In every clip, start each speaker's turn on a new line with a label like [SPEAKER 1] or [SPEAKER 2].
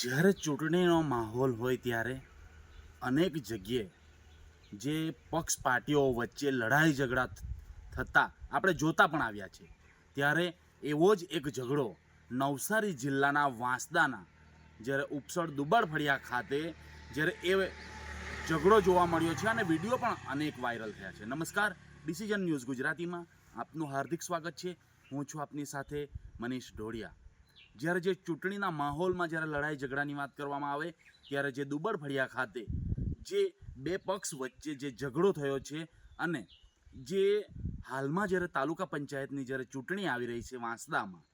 [SPEAKER 1] જ્યારે ચૂંટણીનો માહોલ હોય ત્યારે અનેક જગ્યાએ જે પક્ષ પાર્ટીઓ વચ્ચે લડાઈ ઝઘડા થતાં આપણે જોતા પણ આવ્યા છે. ત્યારે એવો જ એક ઝઘડો નવસારી જિલ્લાના વાંસદાના જ્યારે ઉપસળ દુબળ ફળિયા ખાતે જ્યારે એ ઝઘડો જોવા મળ્યો છે અને વીડિયો પણ અનેક વાયરલ થયા છે. નમસ્કાર, ડિસિઝન ન્યૂઝ ગુજરાતીમાં આપનું હાર્દિક સ્વાગત છે. હું છું આપની સાથે મનીષ ઢોળિયા. જ્યારે જે ચૂંટણીના માહોલમાં જ્યારે લડાઈ ઝઘડાની વાત કરવામાં આવે, ત્યારે જે દુબળફળિયા ખાતે જે બે પક્ષ વચ્ચે જે ઝઘડો થયો છે અને જે હાલમાં જ્યારે તાલુકા પંચાયતની જ્યારે ચૂંટણી આવી રહી છે વાંસદામાં,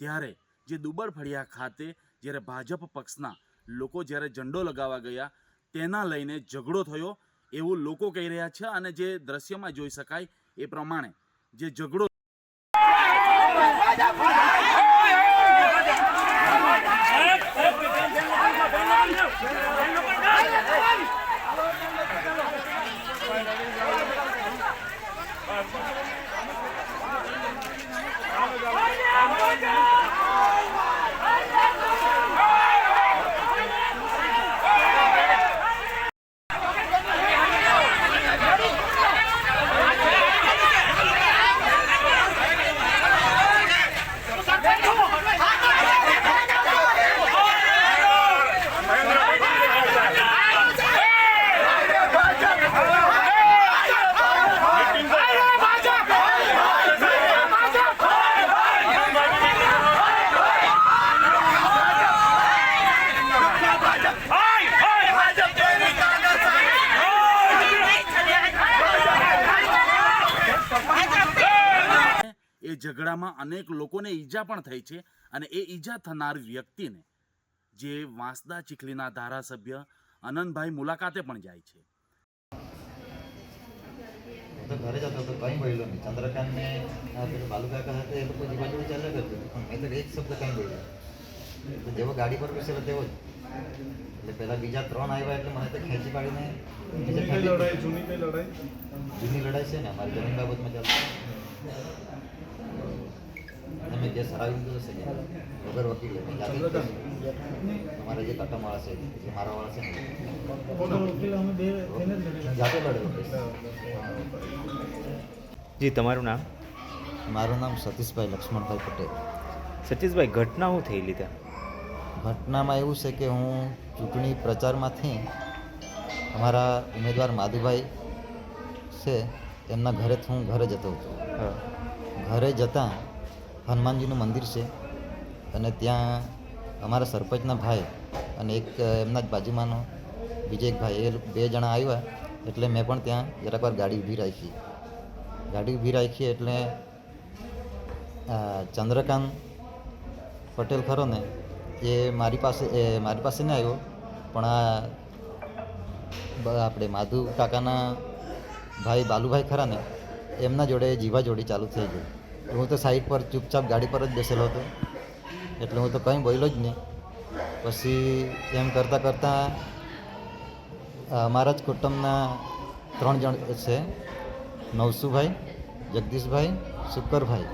[SPEAKER 1] ત્યારે જે દુબળફળિયા ખાતે જ્યારે ભાજપ પક્ષના લોકો જ્યારે ઝંડો લગાવવા ગયા, તેના લઈને ઝઘડો થયો એવું લોકો કહી રહ્યા છે અને જે દ્રશ્યમાં જોઈ શકાય એ પ્રમાણે જે ઝઘડો એ ઝઘડામાં અનેક લોકોને ઈજા પણ થઈ છે અને એ ઈજા થનાર વ્યક્તિને જે વાંસદા ચીખલીના ધારાસભ્ય આનંદભાઈ મુલાકાતે પણ જાય છે.
[SPEAKER 2] તો ઘરે જતો હતો કંઈ બોલ્યો નહીં. ચંદ્રકાંતને આ પેલું બાલુકાકા હતા એ લોકો જીવા જોડે ચાલ્યા કરતો પણ મેં તો એક શબ્દ કંઈ બોલ્યો જેવો ગાડી પર બેસેલો તેવો જ. એટલે પેલા બીજા ત્રણ આવ્યા એટલે મને તો ખેંચી પાડીને
[SPEAKER 3] જૂની લડાઈ? જૂની લડાઈ
[SPEAKER 2] છે ને અમારી જમીન બાબતમાં ચાલતી. જે સરાવી દીધું હશે ને વગર વકીલ જ. અમારા જે છે જે મારાવાળા છે ને
[SPEAKER 3] કોનો વકીલ અમે બે થઈને જ લડેલા.
[SPEAKER 2] જાતે લડેલો
[SPEAKER 4] જી તમારું નામ?
[SPEAKER 2] મારું નામ સતીશભાઈ લક્ષ્મણભાઈ પટેલ.
[SPEAKER 4] સતીશભાઈ ઘટના શું થયેલી ત્યાં
[SPEAKER 2] ઘટનામાં એવું છે કે હું ચૂંટણી પ્રચારમાંથી અમારા ઉમેદવાર માધુભાઈ છે એમના ઘરે હું ઘરે જતો હતો.
[SPEAKER 4] હા.
[SPEAKER 2] ઘરે જતાં હનુમાનજીનું મંદિર છે અને ત્યાં અમારા સરપંચના ભાઈ અને એક એમના જ બાજુમાંનો બીજો એક ભાઈ એ બે જણા આવ્યા એટલે મેં પણ ત્યાં જરાક વાર ગાડી ઊભી રાખી. ગાડી ઊભી રાખી એટલે ચંદ્રકાંત પટેલ ખરો ને, એ મારી પાસે, એ મારી પાસે નહીં આવ્યો, પણ આ આપણે માધુ કાકાના ભાઈ, બાલુભાઈ ખરા ને, એમના જોડે જીવા જોડી ચાલુ થઈ ગઈ. હું તો સાઈડ પર ચૂપચાપ ગાડી પર જ બેસેલો હતો. એટલે હું તો કંઈ બોલ્યો જ નહીં. પછી એમ કરતાં કરતાં અમારા જ કુટુંબના ત્રણ જણ છે. નવસુભાઈ જગદીશભાઈ શુકરભાઈ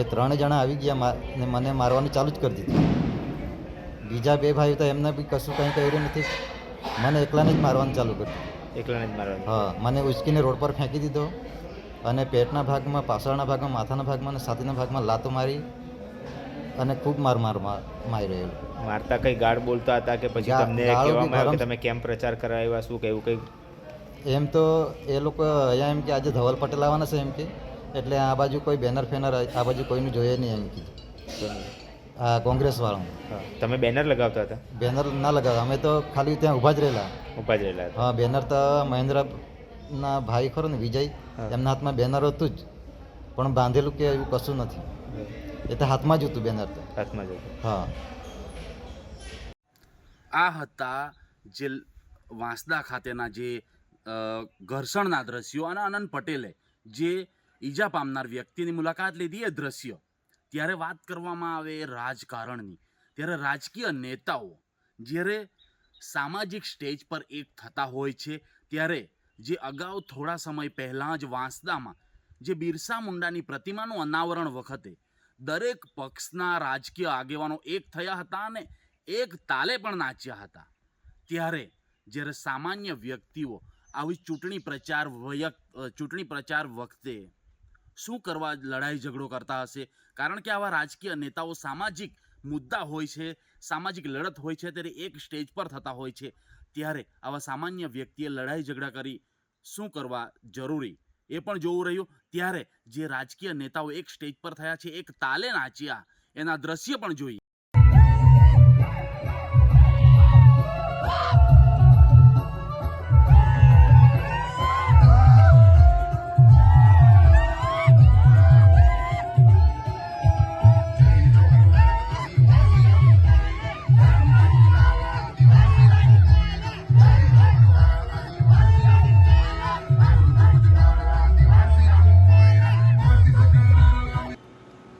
[SPEAKER 2] એ ત્રણે જણા આવી ગયા ને મને મારવાનું ચાલુ જ કરી દીધું. બીજા બે ભાઈઓ તો એમને બી કશું કંઈ કર્યું નથી. મને એકલાને જ મારવાનું ચાલુ કર્યું.
[SPEAKER 4] એકલાને જ મારવાનું.
[SPEAKER 2] હા મને ઉચકીને રોડ પર ફેંકી દીધો. અને પેટના ભાગમાં પાછળના ભાગમાં માથાના ભાગમાં અને છાતીના ભાગમાં લાતો મારી અને ખૂબ માર માર મારી રહેલો.
[SPEAKER 4] મારતા કઈ ગાળ બોલતા હતા કે પછી તમને કહેવામાં આવ્યું કે તમે કેમ પ્રચાર કરાવ્યા શું કેવું કઈ?
[SPEAKER 2] એમ તો એ લોકો અહીંયા એમ કે આજે ધવલ પટેલ આવવાના છે એમ કે એટલે આ બાજુ કોઈ બેનર ફેનર આ બાજુ કોઈનું જોઈએ નહીં એમ કીધું આ કોંગ્રેસવાળાનું
[SPEAKER 4] હા. તમે બેનર લગાવતા હતા?
[SPEAKER 2] બેનર ના લગાવતા અમે તો ખાલી ત્યાં ઊભા જ રહેલા.
[SPEAKER 4] ઊભા જ રહેલા
[SPEAKER 2] હા બેનર તો મહેન્દ્રના ભાઈ ખરો ને વિજય એમના હાથમાં બેનર હતું જ. પણ બાંધેલું કે એવું કશું નથી. એ તો હાથમાં જ હતું બેનર તો.
[SPEAKER 4] હાથમાં જ
[SPEAKER 2] હા.
[SPEAKER 1] આ હતા જે વાંસદા ખાતેના જે ઘર્ષણના દ્રશ્યો અને આનંદ પટેલે જે ઈજા પામનાર વ્યક્તિની મુલાકાત લીધી એ દ્રશ્ય. ત્યારે વાત કરવામાં આવે રાજકારણની. ત્યારે રાજકીય નેતાઓ જ્યારે સામાજિક સ્ટેજ પર એક થતા હોય છે ત્યારે જે અગાઉ થોડા સમય પહેલાં જ વાંસદામાં, જે બિરસા મુંડાની પ્રતિમાનું અનાવરણ વખતે દરેક પક્ષના રાજકીય આગેવાનો એક થયા હતા અને એક તાલે પણ નાચ્યા હતા. ત્યારે જ્યારે સામાન્ય વ્યક્તિઓ આવી ચૂંટણી પ્રચાર વયક ચૂંટણી પ્રચાર વખતે શું કરવા લડાઈ ઝઘડો કરતા હશે? કારણ કે આવા રાજકીય નેતાઓ સામાજિક મુદ્દા હોય છે, સામાજિક લડત હોય છે, ત્યારે એક સ્ટેજ પર થતા હોય છે. ત્યારે આવા સામાન્ય વ્યક્તિએ લડાઈ ઝઘડા કરી શું કરવા જરૂરી? એ પણ જોવું રહ્યું. ત્યારે જે રાજકીય નેતાઓ એક સ્ટેજ પર થયા છે, એક તાલે નાચ્યા. એના દ્રશ્ય પણ જોઈએ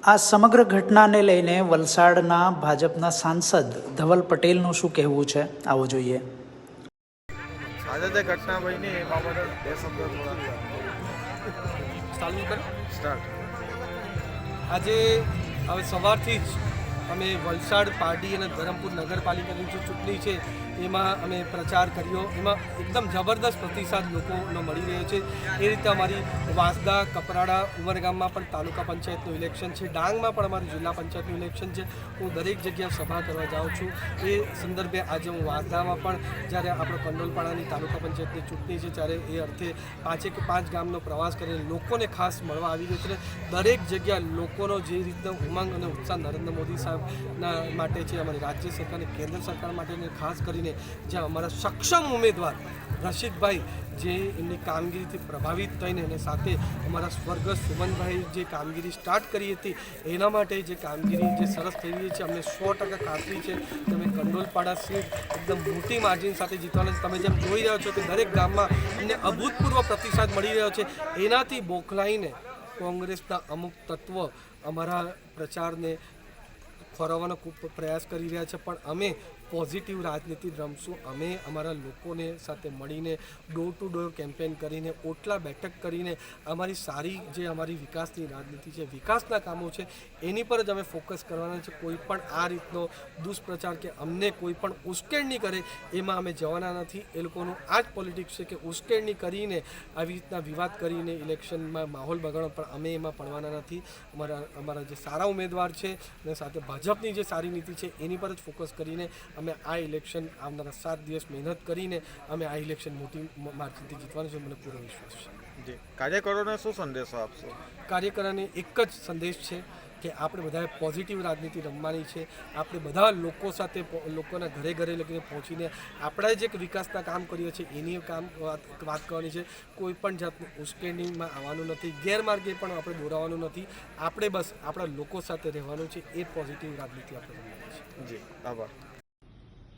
[SPEAKER 3] આ સમગ્ર ઘટનાને લઈને વલસાડના ભાજપના સાંસદ ધવલ પટેલનું શું કહેવું છે? આવો જોઈએ.
[SPEAKER 5] આજે જે ઘટના બની એ બાબતે બે શબ્દો થોડા. સ્ટાર્ટ
[SPEAKER 6] આજે હવે સવારથી જ અમે વલસાડ પાર્ટી અને ધરમપુર નગરપાલિકાની જે ચૂંટણી છે એમાં અમે પ્રચાર કર્યો. એમાં એકદમ જબરદસ્ત પ્રતિસાદ લોકોનો મળી રહ્યો છે. એ રીતે અમારી વાંસદા, કપરાડા ઉમરગામમાં પણ તાલુકા પંચાયતનું ઇલેક્શન છે. ડાંગમાં પણ અમારું જિલ્લા પંચાયતનું ઇલેક્શન છે. હું દરેક જગ્યાએ સભા કરવા જાઉં છું. એ સંદર્ભે આજે હું વાંસદામાં પણ જ્યારે આપણો કંડોલપાડાની તાલુકા પંચાયતની ચૂંટણી છે ત્યારે એ અર્થે પાંચેક પાંચ ગામનો પ્રવાસ કરીને લોકોને ખાસ મળવા આવી રહ્યો છે. દરેક જગ્યા લોકોનો જે રીતનો ઉમંગ અને ઉત્સાહ નરેન્દ્ર મોદી સાહેબના માટે છે, અમારી રાજ્ય સરકાર અને કેન્દ્ર સરકાર માટે ખાસ કરીને જ્યાં અમારા સક્ષમ ઉમેદવાર રશીદભાઈ જે એમની કામગીરીથી પ્રભાવિત થઈને અને સાથે અમારા સ્વર્ગસ્થ સુમનભાઈ જે કામગીરી સ્ટાર્ટ કરી હતી, એના માટે જે કામગીરી જે સરસ થઈ રહી છે, અમને સો ટકા ખાતરી છે. તમે કંડોલપાડા સીટ એકદમ મોટી માર્જિન સાથે જીતવાના તમે જેમ જોઈ રહ્યા છો કે દરેક ગામમાં અમને અભૂતપૂર્વ પ્રતિસાદ મળી રહ્યો છે. એનાથી બોખલાઈને કોંગ્રેસના અમુક તત્વ અમારા પ્રચારને ખોરાવવાનો ખૂબ પ્રયાસ કરી રહ્યા છે. પણ અમે પોઝિટિવ રાજનીતિ રમશું. અમે અમારા લોકોને સાથે મળીને ડોર ટુ ડોર કેમ્પેન કરીને, ઓટલા બેઠક કરીને, અમારી સારી જે અમારી વિકાસની રાજનીતિ છે, વિકાસના કામો છે, એની પર જ અમે ફોકસ કરવાના છે. કોઈ પણ આ રીતનો દુષ્પ્રચાર કે અમને કોઈ પણ ઉશ્કેરણી કરે, એમાં અમે જવાના નથી. એ લોકોનું આ જ પોલિટિક્સ છે કે ઉશ્કેરણી કરીને આવી રીતના વિવાદ કરીને ઇલેક્શનમાં માહોલ બગાડો, પણ અમે એમાં પડવાના નથી. અમારા અમારા જે સારા ઉમેદવાર છે અને સાથે ભાજપની જે સારી નીતિ છે, એની પર જ ફોકસ કરીને અમે આ ઇલેક્શન આવનારા સાત દિવસ મહેનત કરીને અમે આ ઇલેક્શન મોટી માર્જિનથી જીતવાનું છે મને પૂરો વિશ્વાસ છે.
[SPEAKER 5] જી. કાર્યકરોને શું સંદેશો આપશો?
[SPEAKER 6] કાર્યકરોને એક જ સંદેશ છે કે આપણે બધાએ પોઝિટિવ રાજનીતિ રમવાની છે. આપણે બધા લોકો સાથે લોકોના ઘરે ઘરે લગીને પહોંચીને આપણે જે વિકાસના કામ કરીએ છીએ એની કામ વાત વાત કરવાની છે. કોઈ પણ જાતનું ઉશ્કેરણીમાં આવવાનું નથી ગેરમાર્ગે પણ આપણે દોરાવાનું નથી. આપણે બસ આપણા લોકો સાથે રહેવાનું છે એ પોઝિટિવ રાજનીતિ આપણે રમવાની છે.
[SPEAKER 5] જી. આભાર.